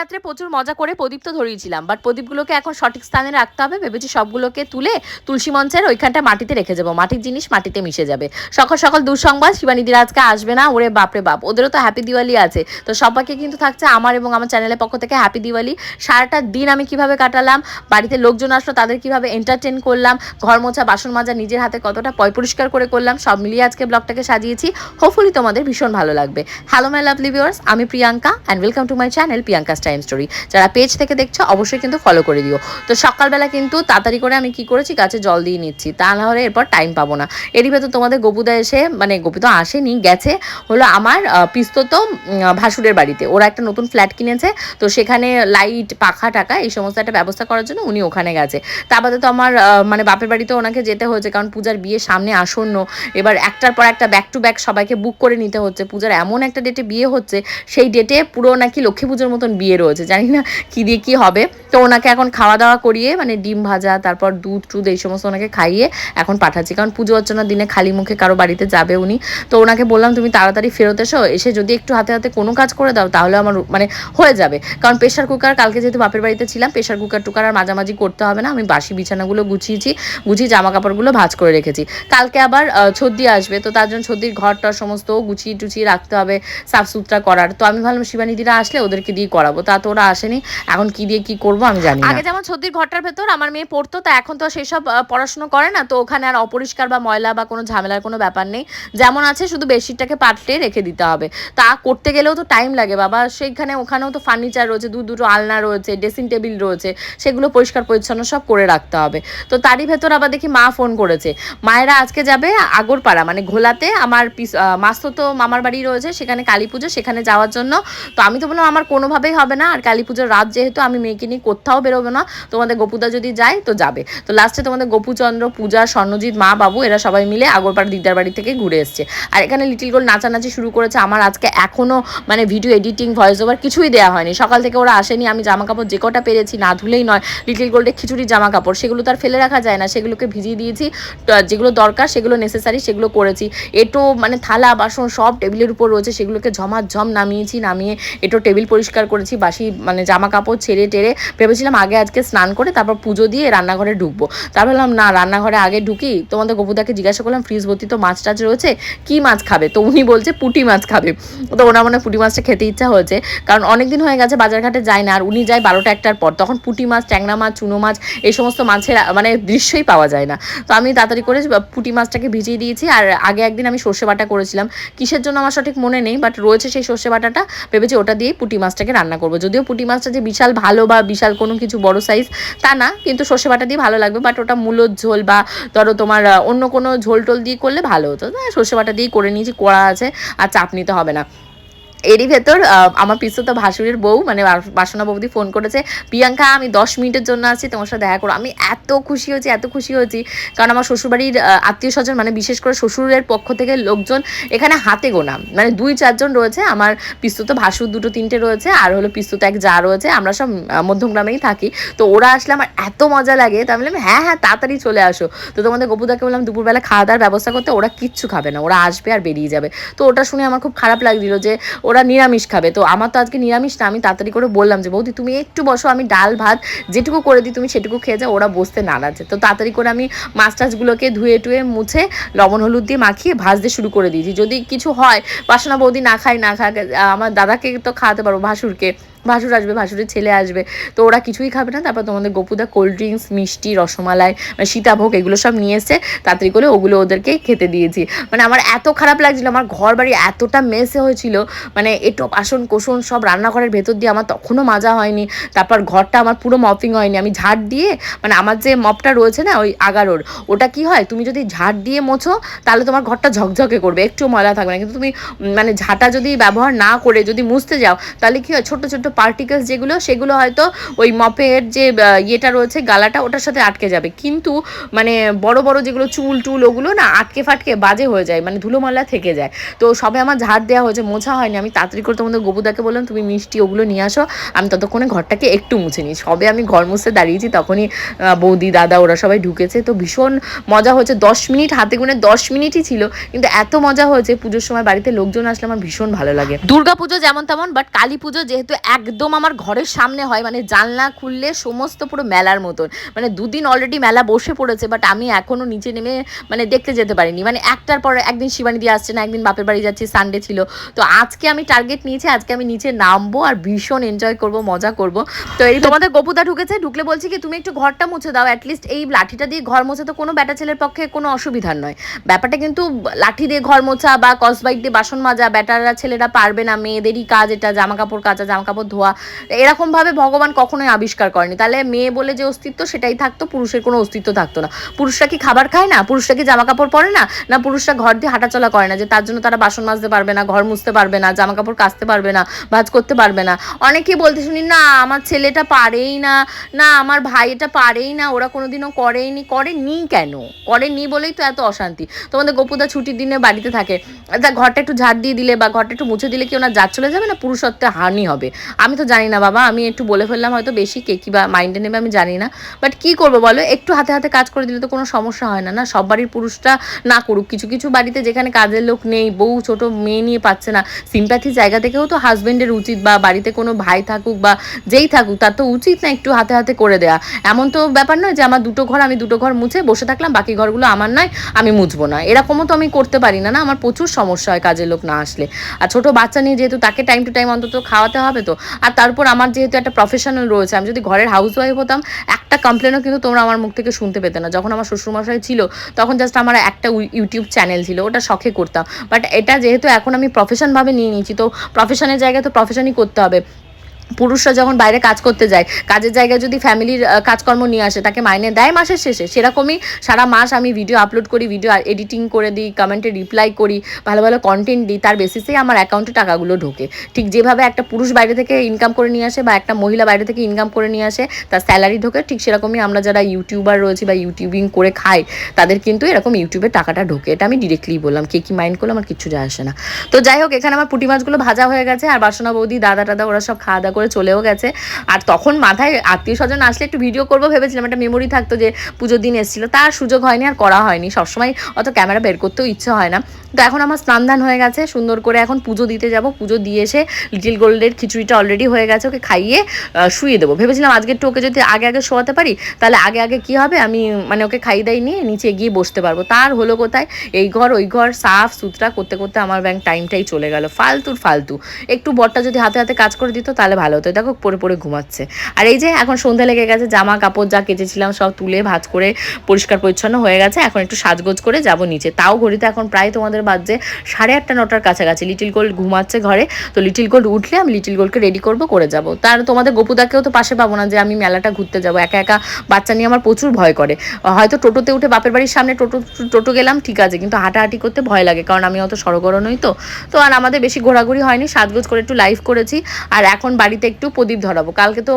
রাত্রে প্রচুর মজা করে প্রদীপ তো ধরিয়েছিলাম বাট প্রদীপগুলোকে এখন সঠিক স্থানে রাখতে হবে। ভেবেছি সবগুলোকে তুলে তুলসী মঞ্চের ওইখানটা মাটিতে রেখে যাব। মাটির জিনিস মাটিতে মিশে যাবে। সকাল সকাল দুঃসংবাদ শিবানীদির আজকে আসবে না, ওরে বাপরে বাপ। ওদেরও তো হ্যাপি দিওয়ালি আছে। তো সবাইকে কিন্তু থাকছে আমার এবং আমার চ্যানেলের পক্ষ থেকে হ্যাপি দিওয়ালি। সারাটা দিন আমি কীভাবে কাটালাম, বাড়িতে লোকজন আসলো, তাদের কীভাবে এন্টারটেন করলাম, ঘর মোছা, বাসন মাজা নিজের হাতে কতটা পয় পরিষ্কার করে করলাম, সব মিলিয়ে আজকে ব্লগটাকে সাজিয়েছি। হোপফুলি তোমাদের ভীষণ ভালো লাগবে। হ্যালো মাই লাভলি ভিউয়ার্স আমি Priyanka and welcome to my channel Priyanka time story যারা পেজ থেকে দেখছ, অবশ্যই কিন্তু ফলো করে দিও। তো সকালবেলা কিন্তু তাড়াতাড়ি করে আমি কি করেছি, গাছে জল দিয়ে নিচ্ছি। তা না হলে এরপর টাইম পাবো না। এরই ভেতর তোমাদের গপুদা এসে মানে গপু তো আসেনি, গেছে। হলো আমার পিস্তত ভাসুরের বাড়িতে। ওরা একটা নতুন ফ্ল্যাট কিনেছে। তো সেখানে লাইট পাখা, টাকা, এই সমস্ত একটা ব্যবস্থা করার জন্য উনি ওখানে গেছে। তা বাদে তো আমার মানে বাপের বাড়িতে ওনাকে যেতে হয়েছে, কারণ পূজার বিয়ে সামনে আসন্ন। এবার একটার পর একটা ব্যাক টু ব্যাক সবাইকে বুক করে নিতে হচ্ছে। পূজার এমন একটা ডেটে বিয়ে হচ্ছে, সেই ডেটে পুরো নাকি লক্ষ্মী পুজোর মতন বিয়ে। রয়েছে, জানি না কি দিয়ে কি হবে। তো ওনাকে এখন খাওয়া দাওয়া করিয়ে মানে ডিম ভাজা, তারপর দুধ টুধ এই সমস্ত ওনাকে খাইয়ে এখন পাঠাচ্ছি। কারণ পুজো অর্চনার দিনে খালি মুখে কারও বাড়িতে যাবে উনি। তো ওনাকে বললাম, তুমি তাড়াতাড়ি ফেরত এসো, এসে যদি একটু হাতে হাতে কোনো কাজ করে দাও, তাহলে আমার মানে হয়ে যাবে। কারণ প্রেশার কুকার, কালকে যেহেতু বাপের বাড়িতে ছিলাম প্রেশার কুকার টুকার আর মাঝামাঝি করতে হবে না। আমি বাসি বিছানাগুলো গুছিয়েছি, গুছিয়ে জামা কাপড়গুলো ভাজ করে রেখেছি। কালকে আবার ছদ্দি আসবে, তো তার জন্য ছদ্দির ঘরটা সমস্ত গুছিয়ে টুচিয়ে রাখতে হবে সাফ সুতরা করার। তো আমি ভাবলাম, শিবানীদিরা আসলে ওদেরকে দিয়ে করাবো। তা তো ওরা আসেনি। এখন কি দিয়ে কি করব আমি জানি আগে যেমন ছদ্দির ঘরটার ভেতর আমার মেয়ে পড়তো, তা এখন তো সেসব পড়াশুনো করে না, তো ওখানে আর অপরিষ্কার বা ময়লা বা কোনো ঝামেলার কোনো ব্যাপার নেই। যেমন আছে, শুধু বেডশিটটাকে পাল্টে রেখে দিতে হবে। তা করতে গেলেও তো টাইম লাগে, বাবা। সেইখানে ওখানেও তো ফার্নিচার রয়েছে, দু দুটো আলনা রয়েছে, ড্রেসিং টেবিল রয়েছে, সেগুলো পরিষ্কার পরিচ্ছন্ন সব করে রাখতে হবে। তো তারই ভেতর আবার দেখি মা ফোন করেছে। মায়েরা আজকে যাবে আগরপাড়া মানে ঘোলাতে। আমার পিস- মাস্তো তো মামার বাড়ি রয়েছে, সেখানে কালী পুজো, সেখানে যাওয়ার জন্য। তো আমি তো বললাম, আমার কোনোভাবেই হবে না, আর কালী পুজোর রাত যেহেতু আমি মেয়েকে নিয়ে কোথাও বেরোবো না, তোমাদের গোপুদা যদি যায় তো যাবে। তো লাস্টে তোমাদের গোপুচন্দ্র, পূজা, স্বর্ণজিৎ, মা, বাবু এরা সবাই মিলে আগরপাড়া দিদার বাড়ি থেকে ঘুরে এসছে। আর এখানে লিটিল গোল নাচানাচি শুরু করেছে, আমার আজকে এখনও মানে ভিডিও এডিটিং ভয়েস ওভার কিছুই দেওয়া হয়নি। সকাল থেকে ওরা আসেনি, আমি জামা কাপড় যে কটা পেরেছি, না ধুলেই নয় লিটিল গোল্ডের খিচুড়ি জামা কাপড় সেগুলো তো আর ফেলে রাখা যায় না, সেগুলোকে ভিজিয়ে দিয়েছি যেগুলো দরকার সেগুলো নেসেসারি সেগুলো করেছি। এটো মানে থালা, বাসন সব টেবিলের উপর রয়েছে, সেগুলোকে ঝমাঝম নামিয়েছি, নামিয়ে এটো টেবিল পরিষ্কার করেছি বাসি মানে জামা কাপড় ছেড়ে টেরে ভেবেছিলাম আগে আজকে স্নান করে তারপর পুজো দিয়ে রান্নাঘরে ঢুকবো। তারপর ভাবলাম, না, রান্নাঘরে আগে ঢুকি। তোমাদের গপুদাকে জিজ্ঞাসা করলাম, ফ্রিজ ভর্তি তো মাছ টাছ রয়েছে? কি মাছ খাবে? তো উনি বলছে, পুঁটি মাছ খাবে। তো ওনার মনে পুঁটি মাছটা খেতে ইচ্ছা হয়েছে, কারণ অনেকদিন হয়ে গেছে বাজারঘাটে যায় না, আর উনি যায় বারোটা একটার পর। তখন পুঁটি মাছ, ট্যাংরা মাছ, চুনো মাছ, এই সমস্ত মাছের মানে দৃশ্যই পাওয়া যায় না। তো আমি তাড়াতাড়ি করে পুঁটি মাছটাকে ভিজিয়ে দিয়েছি, আর আগে একদিন আমি সর্ষে বাটা করেছিলাম। কিসের জন্য আমার সঠিক মনে নেই, বাট রয়েছে সেই সর্ষে বাটাটা, ভেবেছি ওটা দিয়েই পুঁটি মাছটাকে রান্না করব। যদিও পুঁটি মাছটা যে বিশাল ভালো বা বিশাল কোনো কিছু বড় সাইজ তা না, কিন্তু সর্ষে বাটা দিয়ে ভালো লাগবে। বাট ওটা মূলোর ঝোল বা ধরো তোমার অন্য কোনো ঝোল টোল দিয়ে করলে ভালো হতো। সর্ষে বাটা দিয়েই করে নিয়েছি, কড়া আছে, আর চাপ নিতে হবে না। এরই ভেতর আমার পিসতো ভাসুরের বউ মানে বাসনা বৌদি ফোন করেছে, প্রিয়াঙ্কা, আমি দশ মিনিটের জন্য আছি, তোমার সাথে দেখা করো। আমি এত খুশি হয়েছি, এত খুশি হয়েছি, কারণ আমার শ্বশুরবাড়ির আত্মীয় স্বজন মানে বিশেষ করে শ্বশুরের পক্ষ থেকে লোকজন এখানে হাতে গোনা মানে দুই চারজন রয়েছে, আমার পিস্তুত ভাসুর দুটো তিনটে রয়েছে, আর হলো পিস্তুত এক যা রয়েছে, আমরা সব মধ্যমগ্রামেই থাকি। তো ওরা আসলে আমার এত মজা লাগে, তো আমি বললাম হ্যাঁ হ্যাঁ তাড়াতাড়ি চলে আসো। তো তোমাদের গপুদাকে বললাম, দুপুরবেলা খাওয়া দাওয়ার ব্যবস্থা করতে। ওরা কিচ্ছু খাবে না, ওরা আসবে আর বেরিয়ে যাবে। তো ওটা শুনে আমার খুব খারাপ লাগছিল যে ওরা নিরামিষ খাবে। তো আমার তো আজকে নিরামিষ না, আমি তাড়াতাড়ি করে বললাম যে, বৌদি, তুমি একটু বসো, আমি ডাল, ভাত যেটুকু করে দিই, তুমি সেটুকু খেয়ে যাও, ওরা বসতে নাড়াচ্ছে তো তাড়াতাড়ি করে আমি মাছ টাছগুলোকে ধুয়ে টুয়ে মুছে লবণ, হলুদ দিয়ে মাখিয়ে ভাজতে শুরু করে দিয়েছি। যদি কিছু হয়, বাসনা বৌদি না খায় না খায় আমার দাদাকে তো খাওয়াতে পারব ভাসুরকে। ভাসুর আসবে, ভাসুরের ছেলে আসবে। তো ওরা কিছুই খাবে না। তারপর তোমাদের গপুদা কোল্ড ড্রিঙ্কস মিষ্টি, রসমালাই মানে সীতাভোগ, এগুলো সব নিয়ে এসছে। তাড়াতাড়ি করে ওগুলো ওদেরকে খেতে দিয়েছি। মানে আমার এত খারাপ লাগছিল, আমার ঘর বাড়ি এতটা মেসে হয়েছিল। মানে এটো বাসন কোসন সব রান্নাঘরের ভেতর দিয়ে আমার তখনও মাজা হয়নি। তারপর ঘরটা আমার পুরো মপিং হয়নি। আমি ঝাড় দিয়ে মানে আমার যে মপটা রয়েছে না, ওই আগারোর, ওটা কি হয়? তুমি যদি ঝাড় দিয়ে মোছো, তাহলে তোমার ঘরটা ঝকঝকে করবে। একটু ময়লা থাকবে না। কিন্তু তুমি মানে ঝাঁটা যদি ব্যবহার না করে, যদি মুছতে যাও, তাহলে কি হয়? ছোট ছোট পার্টিকেলস যেগুলো, সেগুলো হয়তো ওই মপের যে ইয়েটা রয়েছে, গালাটা, ওটার সাথে আটকে যাবে। কিন্তু মানে বড় বড় যেগুলো চুল, টুল, ওগুলো না আটকে ফাটকে বাজে হয়ে যায় মানে ধুলো ময়লা থেকে যায়। তো সবে আমার ঝাড় দেওয়া হয়েছে, মোছা হয়নি। আমি তাড়াতাড়ি করে তোমাদের গোবুদাকে বললাম, তুমি মিষ্টি ওগুলো নিয়ে আসো। আমি ততক্ষণে ঘরটাকে একটু মুছে নিই। সবে আমি ঘর মুছতে দাঁড়িয়েছি, তখনই বৌদি, দাদা, ওরা সবাই ঢুকেছে। তো ভীষণ মজা হয়েছে। দশ মিনিট, হাতে গুনে দশ মিনিটই ছিল, কিন্তু এত মজা হয়েছে, পুজোর সময় বাড়িতে লোকজন আসলে আমার ভীষণ ভালো লাগে। দুর্গা পুজো যেমন তেমন, বাট কালী পুজো যেহেতু এক একদম আমার ঘরের সামনে হয় মানে জানলা খুললে সমস্ত পুরো মেলার মতন। মানে দুদিন অলরেডি মেলা বসে পড়েছে বাট আমি এখনও নিচে নেমে মানে দেখতে যেতে পারিনি। মানে একটার পর একদিন শিবানী দিয়ে আসছে না একদিন বাপের বাড়ি যাচ্ছি সানডে ছিল। তো আজকে আমি টার্গেট নিয়েছি আজকে আমি নিচে নামবো আর ভীষণ এনজয় করব মজা করব। তো এই তোমাদের গপুদা ঢুকেছে ঢুকলে বলছি কি তুমি একটু ঘরটা মুছে দাও অ্যাটলিস্ট এই লাঠিটা দিয়ে ঘর মোছা তো কোনো ব্যাটা ছেলের পক্ষে কোনো অসুবিধার নয়। ব্যাপারটা কিন্তু লাঠি দিয়ে ঘর মোছা বা কসবাইট দিয়ে বাসন মাজা ব্যাটাররা ছেলেরা পারবে না মেয়েদেরই কাজ এটা জামা কাপড় কাচা জামা কাপড় ধোয়া। এরকমভাবে ভগবান কখনোই আবিষ্কার করেনি। তাহলে মেয়ে বলে যে অস্তিত্ব, সেটাই থাকতো, পুরুষের কোনো অস্তিত্ব থাকতো না। পুরুষরা কি খাবার খায় না? পুরুষরা কি জামা কাপড় পরে না? না, পুরুষরা ঘর দিয়ে হাঁটাচলা করে না যে তার জন্য তারা বাসন মাজতে পারবে না, ঘর মুছতে পারবে না জামা কাপড় কাচতে পারবে না, ভাজ করতে পারবে না। অনেকেই বলতে শুনি, না, আমার ছেলেটা পারেই না। না, আমার ভাই এটা পারেই না। ওরা কোনোদিনও করেইনি। করেনি কেন? করেনি বলেই তো এত অশান্তি। তোমাদের গোপুদা ছুটির দিনে বাড়িতে থাকে। ঘরটা একটু ঝাড় দিয়ে দিলে বা ঘরটা একটু মুছে দিলে কি ওনার জাত চলে যাবে না? পুরুষত্বে হানি হবে। আমি তো জানি না বাবা, আমি একটু বলে ফেললাম হয়তো বেশি কে কি বা মাইন্ডে নেবে, আমি জানি না। বাট কি করব বলো, একটু হাতে হাতে কাজ করে দিলে তো কোনো সমস্যা হয় না না? সব বাড়ির পুরুষরা না করুক। কিছু কিছু বাড়িতে যেখানে কাজের লোক নেই, বউ, ছোট, মেয়ে নিয়ে পাচ্ছে না। সিম্প্যাথি জায়গা থেকেও তো হাজবেন্ডের উচিত বা বাড়িতে কোনো ভাই থাকুক বা যেই থাকুক, তার তো উচিত না একটু হাতে হাতে করে দেয়া। এমন তো ব্যাপার নয় যে আমার দুটো ঘর, আমি দুটো ঘর মুছে বসে থাকলাম, বাকি ঘরগুলো আমার নয়, আমি মুছবো না। এরকমও তো আমি করতে পারি না না? আমার প্রচুর সমস্যা হয় কাজের লোক না আসলে। আর ছোট বাচ্চা নিয়ে যেহেতু তাকে টাইম টু টাইম অন্তত খাওয়াতে হবে তো আর তারপর আমার যেহেতু একটা প্রফেশনাল রয়েছে, আমি যদি ঘরের হাউস ওয়াইফ হতাম, একটা কমপ্লেনও কিন্তু তোমরা আমার মুখ থেকে শুনতে পেতে না। যখন আমার শ্বশুরমশাই ছিল, তখন জাস্ট আমার একটা ইউটিউব চ্যানেল ছিল, ওটা শখে করতাম। বাট এটা যেহেতু এখন আমি প্রফেশনভাবে নিয়ে নিয়েছি, তো প্রফেশনের জায়গায় তো প্রফেশনই করতে হবে। পুরুষরা যখন বাইরে কাজ করতে যায়, কাজের জায়গায় যদি ফ্যামিলির কাজকর্ম নিয়ে আসে, তাকে মাইনে দেয় মাসের শেষে। সেরকমই সারা মাস আমি ভিডিও আপলোড করি ভিডিও এডিটিং করে দিই কমেন্টে রিপ্লাই করি, ভালো ভালো কন্টেন্ট দিই, তার বেসিসেই আমার অ্যাকাউন্টে টাকাগুলো ঢোকে। ঠিক যেভাবে একটা পুরুষ বাইরে থেকে ইনকাম করে নিয়ে আসে বা একটা মহিলা বাইরে থেকে ইনকাম করে নিয়ে আসে, তার স্যালারি ঢোকে, ঠিক সেরকমই আমরা যারা ইউটিউবার রয়েছি বা ইউটিউবিং করে খাই, তাদের কিন্তু এরকম ইউটিউবে টাকাটা ঢোকে। এটা আমি ডিরেক্টলি বললাম, কে কি মাইন্ড করল আমার কিচ্ছু যায় আসে না। তো যাই হোক, এখানে আমার পুঁটি মাছগুলো ভাজা হয়ে গেছে, আর বাসনা বৌদি দাদা টাদা ওরা সব খাওয়া দাওয়া করে চলেও গেছে। আর তখন মাথায় আত্মীয় স্বজন আসলে একটু ভিডিও করব ভেবেছিলাম। একটা মেমোরি থাকতো যে পুজোর দিন এসেছিল। তার সুযোগ হয়নি আর করা হয়নি। সবসময় অত ক্যামেরা বের করতেও ইচ্ছে হয় না। তো এখন আমার স্নান ধান হয়ে গেছে। সুন্দর করে এখন পুজো দিতে যাব। পুজো দিয়ে এসে লিটিল গোল্ডের খিচুড়িটা অলরেডি হয়ে গেছে। ওকে খাইয়ে শুয়ে দেবো। ভেবেছিলাম আজকে একটু ওকে যদি আগে আগে শোয়াতে পারি, তাহলে আগে আগে কি হবে? আমি মানে ওকে খাইয়ে দাই নিয়ে নিচে গিয়ে বসতে পারব। তার হলো কোথায়? এই ঘর, ওই ঘর, সাফ সুতরা করতে করতে আমার ব্যাংক টাইমটাই চলে গেল। ফালতুর ফালতু। একটু বরটা যদি হাতে হাতে কাজ করে দিত, তাহলে ভালো। হতো দেখো পরে পরে ঘুমাচ্ছে। আর এই যে এখন সন্ধ্যা লেগে গেছে, জামা কাপড় যা কেচেছিলাম সব তুলে ভাজ করে পরিষ্কার পরিচ্ছন্ন হয়ে গেছে। এখন একটু সাজগোজ করে যাব নিচে। তাও ঘড়িতে এখন প্রায় তোমাদের বাজছে সাড়ে আটটা নটার কাছাকাছি। লিটিল গোল্ড ঘুমাচ্ছে ঘরে। তো লিটিল গোল্ড উঠলে আমি লিটিল গোল্ডকে রেডি করব, করে যাব। তার তোমাদের গোপুদাকেও তো পাশে পাবো না যে আমি মেলাটা ঘুরতে যাব। একা একা বাচ্চা নিয়ে আমার প্রচুর ভয় করে। হয়তো টোটোতে উঠে বাপের বাড়ির সামনে টোটো টোটো গেলাম, ঠিক আছে। কিন্তু হাঁটাহাঁটি করতে ভয় লাগে, কারণ আমি অত সড়গড় নই তো। তো আর আমাদের বেশি ঘোরাঘুরি হয়নি। সাজগোজ করে একটু লাইভ করেছি। আর এখন বাড়িতে একটু প্রদীপ ধরাবো। কালকে তো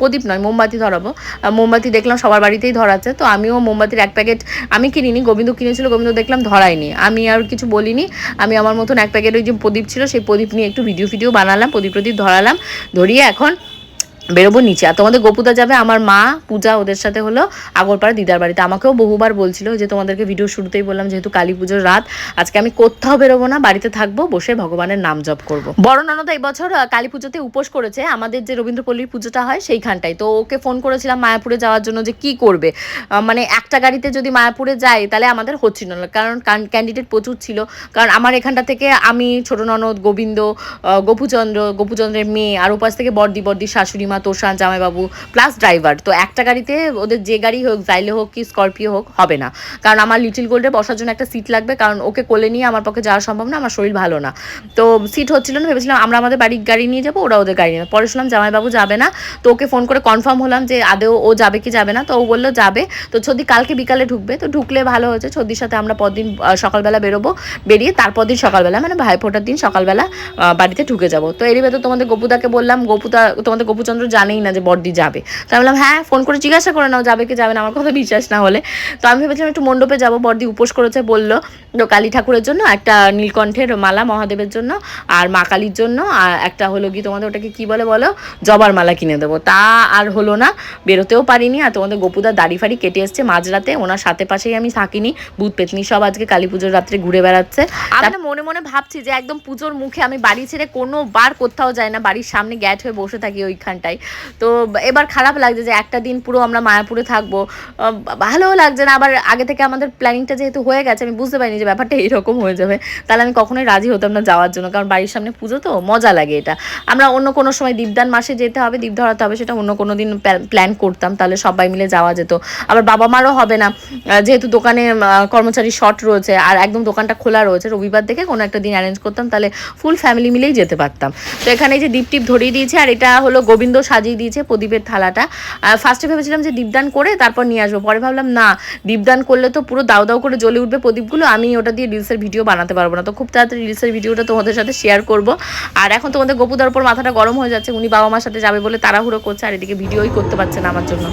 প্রদীপ নয়, মোমবাতি ধরাবো। মোমবাতি দেখলাম সবার বাড়িতেই ধরাচ্ছে, তো আমিও মোমবাতির এক প্যাকেট, আমি কিনিনি, গোবিন্দ কিনেছিল, গোবিন্দ দেখলাম ধরাইনি আমি আর কিছু বলিনি, আমি আমার মতন এক প্যাকেট ওই যে প্রদীপ ছিল, সেই প্রদীপ নিয়ে একটু ভিডিও ফিডিও বানালাম প্রদীপ প্রদীপ ধরালাম, ধরিয়ে এখন বেরোবো নিচে। আর তোমাদের গোপুদা যাবে, আমার মা, পূজা ওদের সাথে হলো আগরপাড়া দিদার বাড়িতে। আমাকেও বহুবার বলছিল যে তোমাদেরকে ভিডিও শুরুতেই বললাম, যেহেতু কালী পুজোর রাত, আজকে আমি কোথাও বেরোবো না, বাড়িতে থাকব, বসে ভগবানের নাম জপ করব। বড় ননদ এই বছর কালী পুজোতে উপোস করেছে। আমাদের যে রবীন্দ্রপল্লীর পুজোটা হয় সেইখানটাই তো ওকে ফোন করেছিলাম মায়াপুরে যাওয়ার জন্য যে কি করবে। মানে একটা গাড়িতে যদি মায়াপুরে যাই তাহলে আমাদের হচ্ছিল না। কারণ ক্যান্ডিডেট প্রচুর ছিল। কারণ আমার এখানটা থেকে আমি, ছোট ননদ, গোবিন্দ গোপুচন্দ্র, গোপুচন্দ্রের মেয়ে, আর ওপাশ থেকে বর্দি বর্দি শাশুড়ি মা তোষান জামাইবাবু প্লাস ড্রাইভার তো একটা গাড়িতে ওদের যে গাড়ি হোক জাইলে হোক কি স্করপিও হোক, হবে না। কারণ আমার লিটিল গোল্ডে বসার জন্য একটা সিট লাগবে, কারণ ওকে কোলে নিয়ে আমার পক্ষে যাওয়া সম্ভব না, আমার শরীর ভালো না। তো সিট হচ্ছিল না, ভেবেছিলাম আমরা আমাদের বাড়ির গাড়ি নিয়ে যাব, ওরা ওদের গাড়ি নেবে। পরে শুনলাম জামাইবাবু যাবে না, তো ওকে ফোন করে কনফার্ম হলাম যে আদেও ও যাবে কি যাবে না, তো ও বলল যাবে। তো ছদি কালকে বিকালে ঢুকবে, তো ঢুকলে ভালো হয়েছে, ছদির সাথে আমরা পরদিন সকালবেলা বেরোবো, বেরিয়ে তারপর দিন সকালবেলা মানে ভাইফোঁটার দিন সকালবেলা বাড়িতে ঢুকে যাব। তো এরই ভেতর তোমাদের গোপুদাকে বললাম, গোপুদা, তোমাদের গোপুচন্দ্র তো জানেই না যে বড়দি যাবে। তো আমি বললাম হ্যাঁ ফোন করে জিজ্ঞাসা করে নাও যাবে কি যাবে না আমার কথা বিশ্বাস না হলে। তো আমি ভেবেছিলাম একটু মণ্ডপে যাব বড়দি উপোস করেছে বলল তো কালী ঠাকুরের জন্য একটা নীলকণ্ঠের মালা মহাদেবের জন্য আর মা কালীর জন্য আর একটা হলো কি তোমাদের ওটাকে কি বলে বলো জবার মালা কিনে দেবো। তা আর হলো না বেরোতেও পারিনি আর তোমাদের গোপুদার দাড়ি ফাড়ি কেটে এসছে মাঝরাতে ওনার সাথে পাশেই আমি থাকিনি ভূত পেতনি সব আজকে কালী পুজোর রাত্রে ঘুরে বেড়াচ্ছে। আমি মনে মনে ভাবছি যে একদম পুজোর মুখে আমি বাড়ি ছেড়ে কোনো বার কোথাও যাই না বাড়ির সামনে গ্যাট হয়ে বসে থাকি ওইখানটায়। তো এবার খারাপ লাগছে যে একটা দিন পুরো আমরা মায়াপুরে থাকব। ভালোও লাগছে না, আবার আগে থেকে আমাদের প্ল্যানিংটা যেহেতু হয়ে গেছে, আমি বুঝতে পারিনি যে ব্যাপারটা এইরকম হয়ে যাবে। তাহলে আমি কখনোই রাজি হতাম না যাওয়ার জন্য, কারণ বাড়ির সামনে পুজো তো, মজা লাগে এটা। আমরা অন্য কোনো সময় দীপদান মাসে যেতে হবে, দীপ ধরাতে হবে, সেটা অন্য কোনো দিন প্ল্যান করতাম, তাহলে সবাই মিলে যাওয়া যেত। আবার বাবা মারও হবে না যেহেতু দোকানে কর্মচারী শর্ট রয়েছে, আর একদম দোকানটা খোলা রয়েছে, রবিবার থেকে কোনো একটা দিন অ্যারেঞ্জ করতাম, তাহলে ফুল ফ্যামিলি মিলেই যেতে পারতাম। তো এখানে যে দীপ টিপ ধরিয়ে দিয়েছে, আর এটা হলো গোবিন্দ সাজিয়ে দিয়েছে প্রদীপের থালাটা। ফার্স্টে ভেবেছিলাম যে দীপদান করে তারপর নিয়ে আসব। পরে ভাবলাম, না, দীপদান করলে তো পুরো দাও দাও করে জ্বলে উঠবে প্রদীপগুলো। আমি ওটা দিয়ে রিলসের ভিডিও বানাতে পারব না। তো খুব তাড়াতাড়ি রিলসের ভিডিওটা তোমাদের সাথে শেয়ার করব। আর এখন তোমাদের গোপুদার উপর মাথাটা গরম হয়ে যাচ্ছে। উনি বাবা মার সাথে যাবে বলে তাড়াহুড়ো করছে। আর এদিকে ভিডিওই করতে পারছে না আমার জন্য।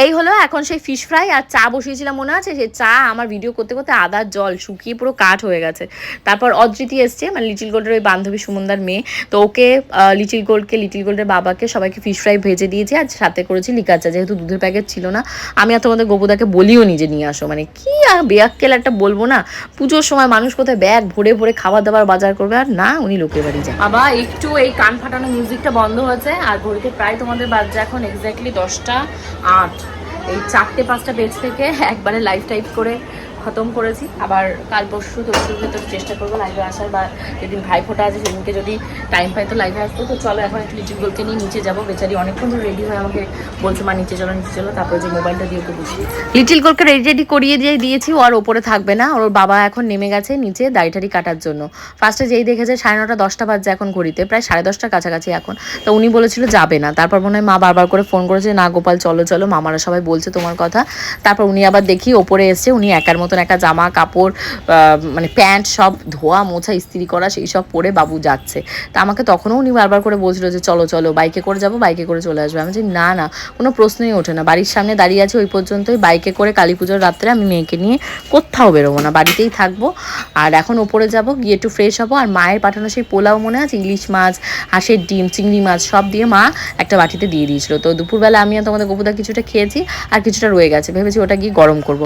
এই হলো এখন সেই ফিশ ফ্রাই আর চা বসিয়েছিলাম, মনে আছে? সেই চা আমার ভিডিও করতে করতে আদার জল শুকিয়ে পুরো কাঠ হয়ে গেছে। তারপর অদ্রিতি এসছে মানে লিটিল গোল্ডের ওই বান্ধবী সুমনদার মেয়ে। তো ওকে লিটিল গোল্ডকে লিটিল গোল্ডের বাবাকে সবাইকে ফিশ ফ্রাই ভেজে দিয়েছি আর সাথে করেছি লিকার চা। যেহেতু দুধের প্যাকেট ছিল না, আমি আর তোমাদের গোবুদাকে বলিও নিজে নিয়ে আসো। মানে কি আর বেয়াক্কেল একটা বলব না? পুজোর সময় মানুষ কোথায় ব্যাগ ভরে ভরে খাবার দাবার বাজার করবে? আর না, উনি লোকের বাড়ি যায়। বাবা, একটু এই কান ফাটানো মিউজিকটা বন্ধ হয়েছে, আর ঘড়িতে প্রায় তোমাদের বাজছে এখন এক্স্যাক্টলি দশটা আট। এই চারটে পাঁচটা পেজ থেকে একবারে লাইফ টাইপ করে খতম করেছি। আবার কাল পরশু তোর ভেতর চেষ্টা করব লাইভে আসার, বা যেদিন ভাই ফোটা আছে সেদিনকে যদি টাইম পাই তো লাইভে আসব তো চলো এখন একটু লিচুর গোলকে নিয়ে নিচে যাব। বেচারি অনেকক্ষণ ধরে রেডি হয়ে আমাকে বলছে, মা, নিচে চলো নিচে চলো। তারপরে যে মোবাইলটা দিয়ে ওকে বসিয়ে লিটিল গোলকে রেডি রেডি করিয়ে দিয়ে দিয়েছি, ও আর ওপরে থাকবে না। ওর বাবা এখন নেমে গেছে নিচে দাড়িটারি কাটার জন্য। ফার্স্টে যেই দেখেছে, সাড়ে নটা, দশটা বাজছে এখন ঘড়িতে, প্রায় সাড়ে দশটার কাছাকাছি এখন। তো উনি বলেছিল যাবে না। তারপর মনে হয় মা বারবার করে ফোন করেছে, না গোপাল, চলো চলো। মামারা সবাই বলছে তোমার কথা। তারপর উনি আবার দেখি ওপরে এসছে উনি একার মতন একা জামা কাপড় মানে প্যান্ট সব ধোয়া মোছা ইস্ত্রি করা সেই সব পরে বাবু যাচ্ছে। তা আমাকে তখনও উনি বারবার করে বলছিল যে, চলো চলো বাইকে করে যাব বাইকে করে চলে আসবে। আমি বলছি, না না, কোনো প্রশ্নই ওঠে না। বাড়ির সামনে দাঁড়িয়ে আছে ওই পর্যন্তই। বাইকে করে কালী পুজোর রাত্রে আমি মেয়েকে নিয়ে কোথাও বেরোবো না। বাড়িতেই থাকব। আর এখন ওপরে যাব, গিয়ে একটু ফ্রেশ হব। আর মায়ের পাঠানো সেই পোলাও মনে আছে? ইলিশ মাছ, হাঁসের ডিম, চিংড়ি মাছ, সব দিয়ে মা একটা বাটিতে দিয়ে দিয়েছিল। তো দুপুরবেলা আমি আর তোমাদের গোপুদা কিছুটা খেয়েছি আর কিছুটা রয়ে গেছে। ভেবেছি ওটা গিয়ে গরম করব।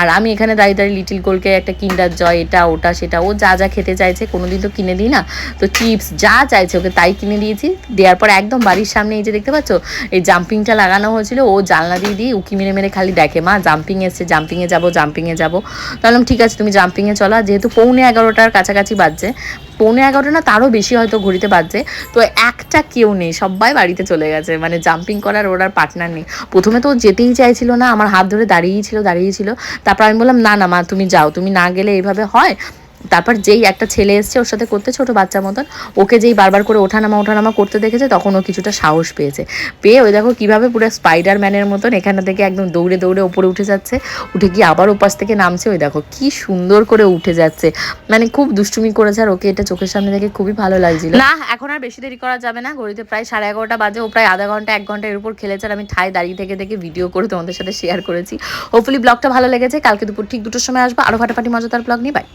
আর আমি এখানে দাঁড়িয়ে দাঁড়িয়ে লিটিল গোলকে একটা কিন্ডার জয়, এটা, ওটা, সেটা। ও যা যা খেতে চাইছে কোনোদিন তো কিনে দিই না। তো চিপস যা চাইছে ওকে তাই কিনে দিয়েছি। দেওয়ার পর একদম বাড়ির সামনে এই যে দেখতে পাচ্ছ, এই জাম্পিংটা লাগানো হয়েছিল। ও জানলা দিয়ে দিয়ে উকি মেরে মেরে খালি দেখে, মা, জাম্পিং এসছে জাম্পিংয়ে যাব জাম্পিংয়ে যাব। তাহলে ঠিক আছে, তুমি জাম্পিংয়ে চলো। যেহেতু পৌনে এগারোটার কাছাকাছি বাজছে পৌনে এগারোটা না, তারও বেশি হয়তো ঘুরিতে বাজছে। তো একটা কেউ নেই, সবাই বাড়িতে চলে গেছে। মানে জাম্পিং করার ওর আর পার্টনার নেই। প্রথমে তো যেতেই চাইছিল না, আমার হাত ধরে দাঁড়িয়েই ছিল দাঁড়িয়েই ছিল। তারপর আমি বললাম, না না, মা, তুমি যাও। তুমি না গেলে এভাবে হয়? তারপর যেই একটা ছেলে এসছে ওর সাথে করতে ছোট বাচ্চা মতন, ওকে যেই বারবার করে ওঠানামা ওঠানামা করতে দেখেছে, তখন ও কিছুটা সাহস পেয়েছে। পেয়ে ওই দেখো কীভাবে পুরো স্পাইডার ম্যানের মতন এখানে থেকে একদম দৌড়ে দৌড়ে ওপরে উঠে যাচ্ছে, উঠে গিয়ে আবার ওপাশ থেকে নামছে, ওই দেখো কি সুন্দর করে উঠে যাচ্ছে। মানে খুব দুষ্টুমি করেছে আর ওকে এটা চোখের সামনে দেখে খুবই ভালো লাগছিল। না, এখন আর বেশি দেরি করা যাবে না, ঘড়িতে প্রায় সাড়ে এগারোটা বাজে, ও প্রায় আধা ঘণ্টা, এক ঘণ্টা এর উপর খেলেছে আর আমি ঠায় দাঁড়িয়ে থেকে থেকে ভিডিও করে তোমাদের সাথে শেয়ার করেছি। হোপফুলি ব্লগটা ভালো লেগেছে, কালকে দুপুর ঠিক দুটোর সময় আসব, আরও ফাটাফাটি মজাদার ব্লগ নিয়ে বাই